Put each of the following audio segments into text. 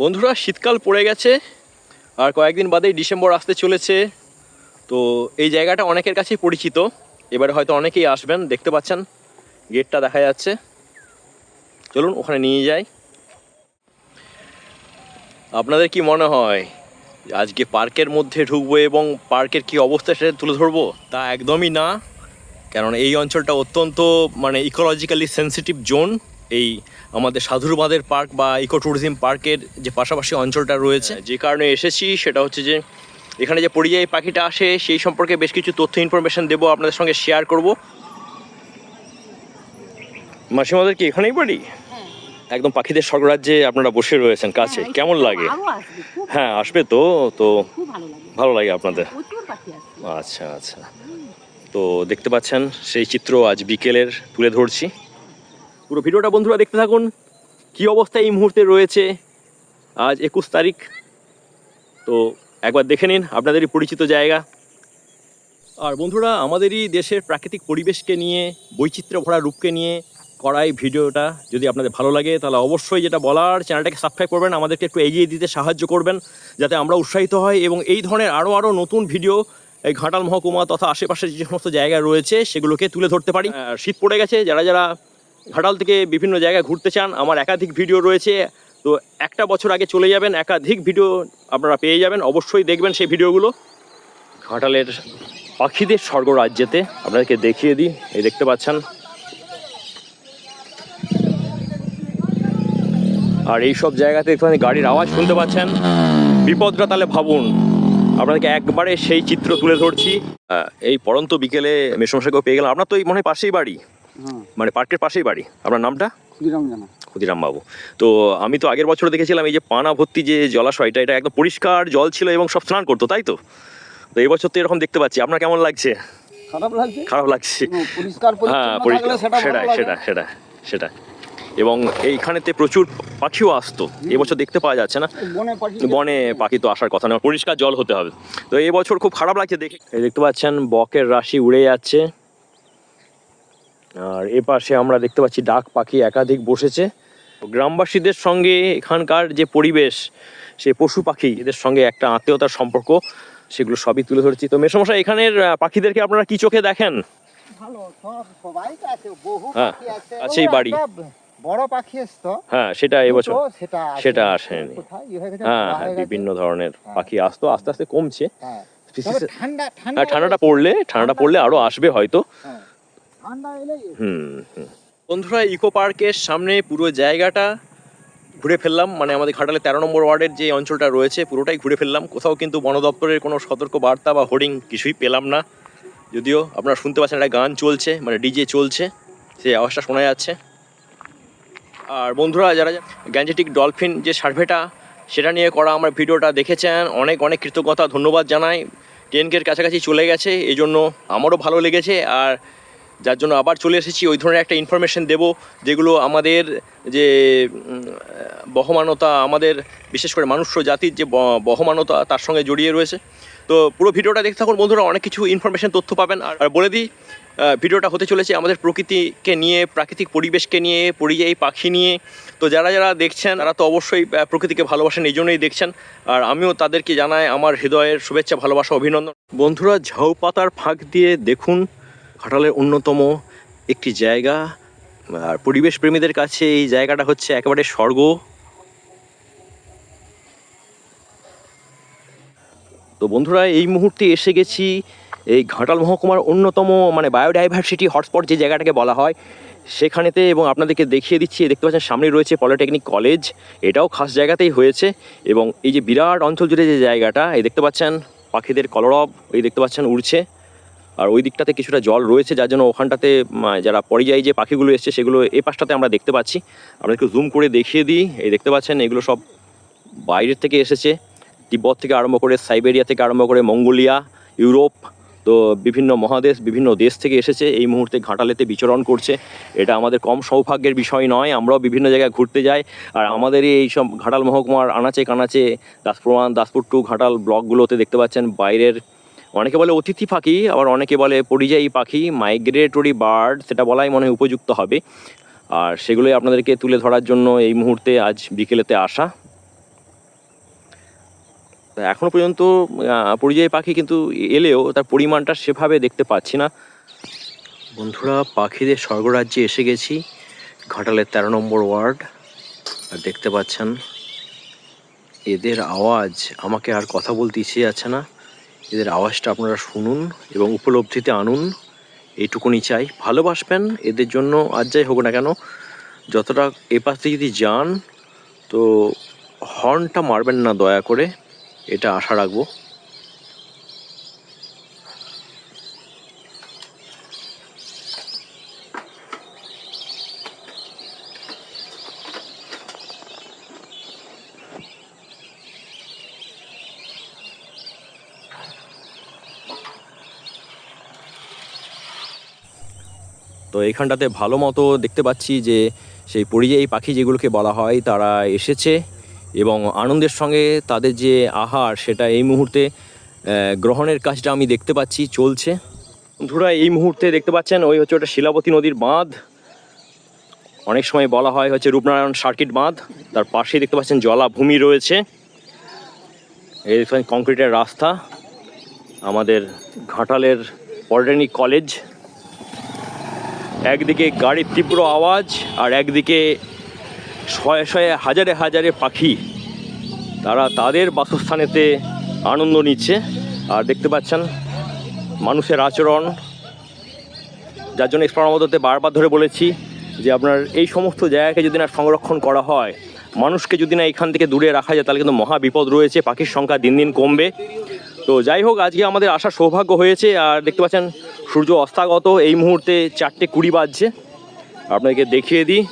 বন্ধুরা, শীতকাল পড়ে গেছে, আর কয়েকদিন বাদেই ডিসেম্বর আসতে চলেছে। তো এই জায়গাটা অনেকের কাছেই পরিচিত। এবারে হয়তো অনেকেই আসবেন, দেখতে পাচ্ছেন, গেটটা দেখা যাচ্ছে। চলুন, ওখানে নিয়ে যাই। আপনাদের কি মনে হয়, আজকে পার্কের মধ্যে ঢুকবো এবং পার্কের কি অবস্থা সেটা তুলে ধরবো? তা একদমই না কারণ এই অঞ্চলটা অত্যন্ত মানে ইকোলজিক্যালি সেন্সিটিভ জোন এই আমাদের সাধুর বাঁধের পার্ক বা ইকো ট্যুরিজম পার্কের যে পাশাপাশি অঞ্চলটা রয়েছে। যে কারণে এসেছি সেটা হচ্ছে যে এখানে যে পরিযায়ী পাখিটা আসে সেই সম্পর্কে বেশ কিছু তথ্য ইনফরমেশন দেবো আপনাদের সঙ্গে শেয়ার করব। মাসিমাদের কি এখানেই বাড়ি? হ্যাঁ। একদম পাখিদের স্বর্গরাজ্যে আপনারা বসে রয়েছেন কাছে। হ্যাঁ, কেমন লাগে? হ্যাঁ আসবে তো তো ভালো লাগে। আপনাদের? প্রচুর পাখি আসবে আচ্ছা আচ্ছা। তো দেখতে পাচ্ছেন সেই চিত্র আজ বিকেলের তুলে ধরছি। পুরো ভিডিওটা বন্ধুরা দেখতে থাকুন, কি অবস্থা এই মুহূর্তে রয়েছে। আজ একুশ তারিখ, তো একবার দেখে নিন আপনাদেরই পরিচিত জায়গা। আর বন্ধুরা, আমাদেরই দেশের প্রাকৃতিক পরিবেশকে নিয়ে বৈচিত্র্য ভরা রূপকে নিয়ে করা এই ভিডিওটা। যদি আপনাদের ভালো লাগে, তাহলে অবশ্যই যেটা বলার, চ্যানেলটাকে সাবস্ক্রাইব করবেন, আমাদেরকে একটু এগিয়ে দিতে সাহায্য করবেন, যাতে আমরা উৎসাহিত হয় এবং এই ধরনের আরও আরও নতুন ভিডিও, এই ঘাটাল মহকুমা তথা আশেপাশের যে সমস্ত জায়গা রয়েছে, সেগুলোকে তুলে ধরতে পারি। শীত পড়ে গেছে, যারা যারা ঘাটাল থেকে বিভিন্ন জায়গায় ঘুরতে চান, আমার একাধিক ভিডিও রয়েছে, তো একটা বছর আগে চলে যাবেন, একাধিক ভিডিও আপনারা পেয়ে যাবেন, অবশ্যই দেখবেন সেই ভিডিওগুলো। ঘাটালের পাখিদের স্বর্গরাজ্যেতে আপনাদেরকে দেখিয়ে দিই, এই দেখতে পাচ্ছেন। আর এই সব জায়গাতে একটুখানি গাড়ির আওয়াজ শুনতে পাচ্ছেন। বিপদটা তাহলে ভাবুন, আপনাদেরকে একবারে সেই চিত্র তুলে ধরছি। এই পরন্ত বিকেলে মেসমশাইকেও পেয়ে গেলাম, আপনার তো এই মনে হয় পাশেই বাড়ি। মানে পার্কের পাশেই বাড়ি। আপনার নামটা? ক্ষুদিরাম জানা। ক্ষুদিরাম বাবু তো আমি তো আগের বছর দেখেছিলাম এই যে পানা ভর্তি যে জলাশয়টা এটা একদম পরিষ্কার জল ছিল এবং সব স্নান করতো তাই তো? তো এই বছর তো এরকম দেখতে পাচ্ছি। আপনার কেমন লাগছে? খারাপ লাগছে? খারাপ লাগছে। হ্যাঁ পরিষ্কার। সেটা সেটা সেটা এবং এইখানেতে প্রচুর পাখিও আসতো। এবছর দেখতে পাওয়া যাচ্ছে না। বনে পাখি তো আসার কথা না পরিষ্কার জল হতে হবে। তো এবছর খুব খারাপ লাগছে দেখে। দেখতে পাচ্ছেন বকের রাশি উড়ে যাচ্ছে। আর এ পাশে আমরা দেখতে পাচ্ছি ডাক পাখি একাধিক বসেছে। গ্রামবাসীদের সঙ্গে এখানকার যে পরিবেশ সে পশু পাখি এদের সঙ্গে একটা আত্মীয়তার সম্পর্ক সেগুলো সবই তুলে ধরেছি। তো মেসমশাই এখানের পাখিদেরকে আপনারা কি চোখে দেখেন? হ্যাঁ, আছে। আছেই বাড়ি। বড় পাখি আসতো হ্যাঁ সেটা এবছর সেটা আসেনি। ইয়ে হয়ে হ্যাঁ বিভিন্ন ধরনের হ্যাঁ। পাখি আসতো আস্তে আস্তে কমছে। হ্যাঁ। ঠান্ডাটা পড়লে ঠান্ডাটা পড়লে আরও আসবে হয়তো। হ্যাঁ, হুম হুম। বন্ধুরা ইকো পার্কের সামনে পুরো জায়গাটা ঘুরে ফেললাম। মানে আমাদের ঘাটালে তেরো নম্বর ওয়ার্ডের যে অঞ্চলটা রয়েছে পুরোটাই ঘুরে ফেললাম। কোথাও কিন্তু বন দপ্তরের কোনো সতর্ক বার্তা বা হোর্ডিং কিছুই পেলাম না। যদিও আপনারা শুনতে পাচ্ছেন একটা গান চলছে মানে ডিজে চলছে সেই আওয়াজটা শোনা যাচ্ছে। আর বন্ধুরা যারা গ্যাঞ্জেটিক ডলফিন যে সার্ভেটা সেটা নিয়ে করা আমার ভিডিওটা দেখেছেন অনেক অনেক কৃতজ্ঞতা ধন্যবাদ জানাই। টেনকের কাছাকাছি চলে গেছে এই জন্য আমারও ভালো লেগেছে। আর যার জন্য আবার চলে এসেছি। ওই ধরনের একটা ইনফরমেশন দেব, যেগুলো আমাদের যে বহমানতা, আমাদের বিশেষ করে মানুষ্য জাতির যে বহমানতা, তার সঙ্গে জড়িয়ে রয়েছে। তো পুরো ভিডিওটা দেখতে থাকুন, বন্ধুরা, অনেক কিছু ইনফরমেশন তথ্য পাবেন। আর আর বলে দিই ভিডিওটা হতে চলেছে আমাদের প্রকৃতিকে নিয়ে, প্রাকৃতিক পরিবেশকে নিয়ে, পরিযায়ী পাখি নিয়ে। তো যারা যারা দেখছেন, তারা তো অবশ্যই প্রকৃতিকে ভালোবাসেন, এই জন্যই দেখছেন। আর আমিও তাদেরকে জানাই আমার হৃদয়ের শুভেচ্ছা, ভালোবাসা, অভিনন্দন। বন্ধুরা ঝাউ পাতার ফাঁক দিয়ে দেখুন ঘাটালের অন্যতম একটি জায়গা। আর পরিবেশ প্রেমীদের কাছে এই জায়গাটা হচ্ছে একেবারে স্বর্গ। তো বন্ধুরা, এই মুহূর্তে এসে গেছি এই ঘাটাল মহকুমার অন্যতম মানে বায়োডাইভার্সিটি হটস্পট যে জায়গাটাকে বলা হয়। সেখানেতে এবং আপনাদেরকে দেখিয়ে দিচ্ছি দেখতে পাচ্ছেন সামনে রয়েছে পলিটেকনিক কলেজ। এটাও খাস জায়গাতেই হয়েছে এবং এই যে বিরাট অঞ্চল জুড়ে যে জায়গাটা, এই দেখতে পাচ্ছেন পাখিদের কলরব, এই দেখতে পাচ্ছেন উড়ছে। আর ওই দিকটাতে কিছুটা জল রয়েছে, যার জন্য ওখানটাতে যারা পরিযায়ী যে পাখিগুলো এসছে, সেগুলো এই পাশটাতে আমরা দেখতে পাচ্ছি। আপনাদেরকে জুম করে দেখিয়ে দিই। এই দেখতে পাচ্ছেন, এগুলো সব বাইরের থেকে এসেছে। তিব্বত থেকে আরম্ভ করে সাইবেরিয়া থেকে আরম্ভ করে মঙ্গোলিয়া, ইউরোপ, তো বিভিন্ন মহাদেশ, বিভিন্ন দেশ থেকে এসেছে। এই মুহূর্তে ঘাটালেতে বিচরণ করছে। এটা আমাদের কম সৌভাগ্যের বিষয় নয়, আমরাও বিভিন্ন জায়গায় ঘুরতে যাই। আর আমাদের এই সব ঘাটাল মহকুমার আনাচে কানাচে দাসপুরান দাসপুর টু ঘাটাল ব্লকগুলোতে দেখতে পাচ্ছেন, বাইরের অনেকে বলে অতিথি পাখি, আবার অনেকে বলে পরিযায়ী পাখি মাইগ্রেটরি বার্ড সেটা বলাই মনে হয় উপযুক্ত হবে। আর সেগুলোই আপনাদেরকে তুলে ধরার জন্য এই মুহূর্তে আজ বিকেলেতে আসা। তা এখনও পর্যন্ত পরিযায়ী পাখি কিন্তু এলেও তার পরিমাণটা সেভাবে দেখতে পাচ্ছি না। বন্ধুরা, পাখিদের স্বর্গরাজ্যে এসে গেছি, ঘাটালের তেরো নম্বর ওয়ার্ড। আর দেখতে পাচ্ছেন, এদের আওয়াজ আমাকে আর কথা বলতে ইচ্ছে যাচ্ছে না। এদের আওয়াজটা আপনারা শুনুন এবং উপলব্ধিতে আনুন। এইটুকুনি চাই। ভালোবাসবেন, এদের জন্য আর যাই হোক না কেন, যতটা এ পাশে যদি যান, তো হর্নটা মারবেন না দয়া করে, এটা আশা রাখব। তো এইখানটাতে ভালো মতো দেখতে পাচ্ছি যে সেই পরিযায়ী পাখি যেগুলোকে বলা হয় তারা এসেছে এবং আনন্দের সঙ্গে তাদের যে আহার সেটা এই মুহূর্তে গ্রহণের কাজটা আমি দেখতে পাচ্ছি, চলছে। বন্ধুরা, এই মুহূর্তে দেখতে পাচ্ছেন, ওই হচ্ছে ওটা শিলাবতী নদীর বাঁধ। অনেক সময় বলা হয় হচ্ছে রূপনারায়ণ সার্কিট বাঁধ। তার পাশেই দেখতে পাচ্ছেন জলাভূমি রয়েছে। এই কংক্রিটের রাস্তা। আমাদের ঘাটালের পলিটেকনিক কলেজ একদিকে গাড়ির তীব্র আওয়াজ আর একদিকে শয়ে শয়ে হাজারে হাজারে পাখি। তারা তাদের বাসস্থানেতে আনন্দ নিচ্ছে। আর দেখতে পাচ্ছেন, মানুষের আচরণ, যার জন্য এক্সপ্রামদতে বারবার ধরে বলেছি যে আপনার এই সমস্ত জায়গাকে যদি না সংরক্ষণ করা হয়, মানুষকে যদি না এখান থেকে দূরে রাখা যায়, তাহলে কিন্তু মহা বিপদ রয়েছে। পাখির সংখ্যা দিন দিন কমবে। তো যাই হোক, আজকে আমাদের আসার সৌভাগ্য হয়েছে। আর দেখতে পাচ্ছেন, সূর্য অস্তাগত। এই মুহূর্তে চারটে কুড়ি বাজছে। আপনাকে দেখিয়ে দিই।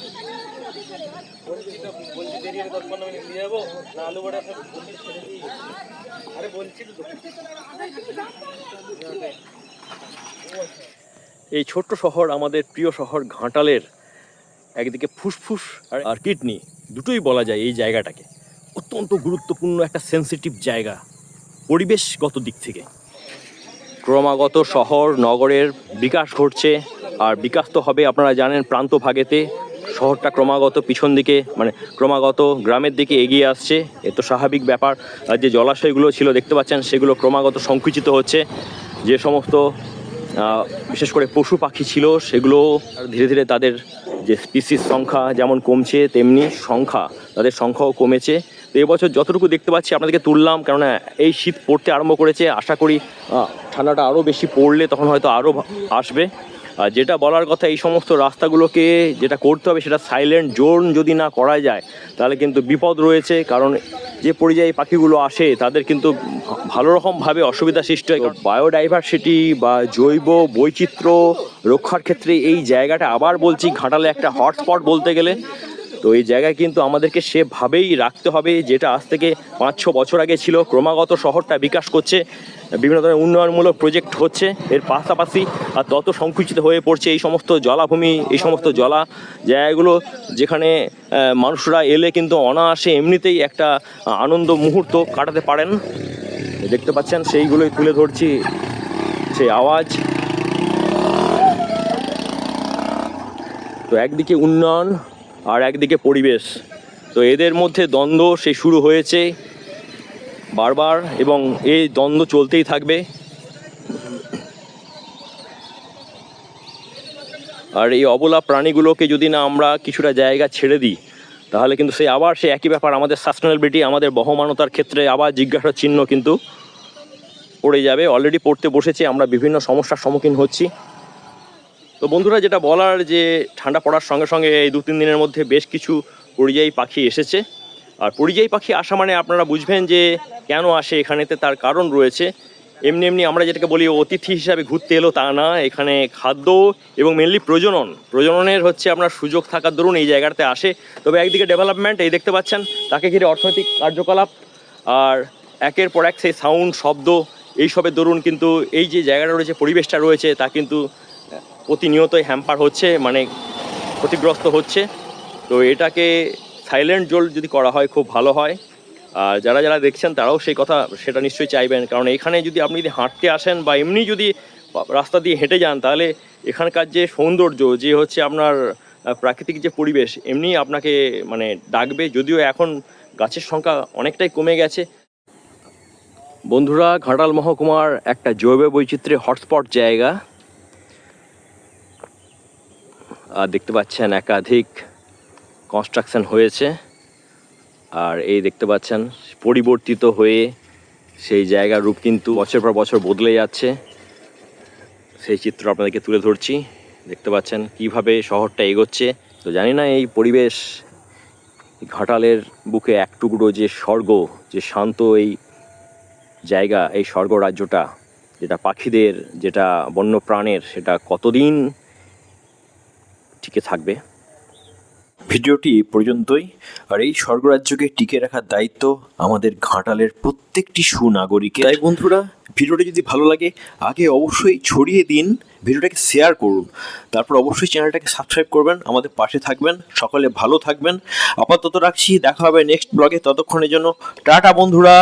এই ছোট্ট শহর, আমাদের প্রিয় শহর ঘাটালের একদিকে ফুসফুস আর কিডনি। দুটোই বলা যায় এই জায়গাটাকে। অত্যন্ত গুরুত্বপূর্ণ একটা সেন্সিটিভ জায়গা। পরিবেশগত দিক থেকে। ক্রমাগত শহর, নগরের বিকাশ ঘটছে, আর বিকাশ তো হবে, আপনারা জানেন, প্রান্ত ভাগেতে। শহরটা ক্রমাগত পিছন দিকে মানে ক্রমাগত গ্রামের দিকে এগিয়ে আসছে। এ তো স্বাভাবিক ব্যাপার যে জলাশয়গুলো ছিল, দেখতে পাচ্ছেন, সেগুলো ক্রমাগত সংকুচিত হচ্ছে। যে সমস্ত বিশেষ করে পশু পাখি ছিল, সেগুলো ধীরে ধীরে তাদের যে স্পিসিস সংখ্যা যেমন কমছে, তেমনি সংখ্যা, তাদের সংখ্যাও কমেছে। তো এবছর যতটুকু দেখতে পাচ্ছি, আপনাদেরকে তুললাম। কেননা এই শীত পড়তে আরম্ভ করেছে, আশা করি ঠান্ডাটা আরও বেশি পড়লে তখন হয়তো আরও আসবে। আর যেটা বলার কথা, এই সমস্ত রাস্তাগুলোকে যেটা করতে হবে, সেটা সাইলেন্ট জোন যদি না করা যায়, তাহলে কিন্তু বিপদ রয়েছে। কারণ যে পরিযায়ী পাখিগুলো আসে, তাদের কিন্তু ভালো রকমভাবে অসুবিধা সৃষ্টি হয়। বায়োডাইভার্সিটি বা জৈব বৈচিত্র্য রক্ষার ক্ষেত্রে এই জায়গাটা, আবার বলছি, ঘাটালে একটা হটস্পট বলতে গেলে তো এই জায়গায় কিন্তু আমাদেরকে সেভাবেই রাখতে হবে, যেটা আজ থেকে পাঁচ ছ বছর আগে ছিল। ক্রমাগত শহরটা বিকাশ করছে, বিভিন্ন ধরনের উন্নয়নমূলক প্রজেক্ট হচ্ছে। এর পাশাপাশি আর তত সংকুচিত হয়ে পড়ছে এই সমস্ত জলাভূমি, এই সমস্ত জলা জায়গাগুলো, যেখানে মানুষরা এলে কিন্তু অনায়াসে এমনিতেই একটা আনন্দ মুহূর্ত কাটাতে পারেন। দেখতে পাচ্ছেন, সেইগুলোই তুলে ধরছি সেই আওয়াজ। তো একদিকে উন্নয়ন আর একদিকে পরিবেশ। তো এদের মধ্যে দ্বন্দ্ব সে শুরু হয়েছে বারবার এবং এই দ্বন্দ্ব চলতেই থাকবে। আর এই অবলা প্রাণীগুলোকে যদি না আমরা কিছুটা জায়গা ছেড়ে দিই, তাহলে কিন্তু সেই আবার সেই একই ব্যাপার আমাদের সাস্টেনেবিলিটি আমাদের বহমানতার ক্ষেত্রে আবার জিজ্ঞাসা চিহ্ন কিন্তু পড়ে যাবে। অলরেডি পড়তে বসেছে, আমরা বিভিন্ন সমস্যার সম্মুখীন হচ্ছি। তো বন্ধুরা, যেটা বলার যে ঠান্ডা পড়ার সঙ্গে সঙ্গে এই দু তিন দিনের মধ্যে বেশ কিছু পরিযায়ী পাখি এসেছে। আর পরিযায়ী পাখি আসা মানে আপনারা বুঝবেন যে কেন আসে, এখানেতে তার কারণ রয়েছে। এমনি এমনি আমরা যেটাকে বলি অতিথি হিসাবে ঘুরতে এলো তা না, এখানে খাদ্য এবং মেনলি প্রজনন। প্রজননের হচ্ছে আপনার সুযোগ থাকার দরুন এই জায়গাটাতে আসে। তবে একদিকে ডেভেলপমেন্ট এই দেখতে পাচ্ছেন, তাকে ঘিরে অর্থনৈতিক কার্যকলাপ আর একের পর এক সেই সাউন্ড শব্দ, এইসবের দরুন কিন্তু এই যে জায়গাটা রয়েছে, পরিবেশটা রয়েছে, তা কিন্তু প্রতিনিয়তই হ্যাম্পার হচ্ছে মানে ক্ষতিগ্রস্ত হচ্ছে। তো এটাকে সাইলেন্ট জোল যদি করা হয়, খুব ভালো হয়। আর যারা যারা দেখছেন, তারাও সেই কথা, সেটা নিশ্চয়ই চাইবেন। কারণ এখানে যদি আপনি যদি হাঁটতে আসেন বা এমনি যদি রাস্তা দিয়ে হেঁটে যান, তাহলে এখানকার যে সৌন্দর্য, যে হচ্ছে আপনার প্রাকৃতিক যে পরিবেশ, এমনি আপনাকে মানে ডাকবে। যদিও এখন গাছের সংখ্যা অনেকটাই কমে গেছে। বন্ধুরা, ঘাটাল মহকুমার একটা জৈব বৈচিত্র্যের হটস্পট জায়গা আর দেখতে পাচ্ছেন একাধিক কনস্ট্রাকশন হয়েছে। আর এই দেখতে পাচ্ছেন, পরিবর্তিত হয়ে সেই জায়গার রূপ কিন্তু বছর পর বছর বদলে যাচ্ছে। সেই চিত্র আপনাদেরকে তুলে ধরছি। দেখতে পাচ্ছেন কীভাবে শহরটা এগোচ্ছে। তো জানি না এই পরিবেশ ঘাটালের বুকে এক টুকরো যে স্বর্গ, যে শান্ত এই জায়গা, এই স্বর্গ রাজ্যটা, যেটা পাখিদের, যেটা বন্য প্রাণের সেটা কতদিন টিকে থাকবে। ভিডিওটি এই পর্যন্তই। আর এই স্বর্গরাজ্যকে টিকে রাখার দায়িত্ব আমাদের ঘাটালের প্রত্যেকটি সুনাগরিকের। তাই বন্ধুরা ভিডিওটি যদি ভালো লাগে আগে অবশ্যই ছড়িয়ে দিন ভিডিওটাকে শেয়ার করুন। তারপর অবশ্যই চ্যানেলটাকে সাবস্ক্রাইব করবেন আমাদের পাশে থাকবেন সকলে ভালো থাকবেন। আপাতত রাখছি দেখা হবে নেক্সট ব্লগে ততক্ষণের জন্য টাটা বন্ধুরা।